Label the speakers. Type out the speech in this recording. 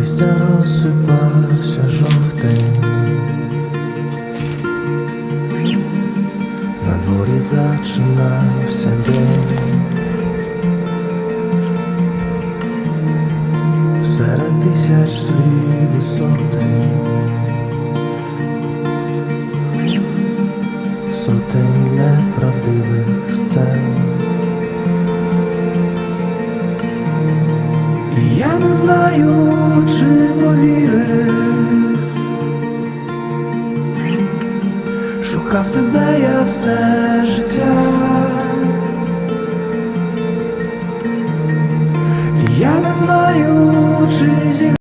Speaker 1: листя розсипався жовтий, на дворі зачинався день. Серед тисяч слів і сотень, сотень неправдивих сцен. Я не знаю, чи повіриш. Шукав тебе я все життя. Я не знаю, чи зі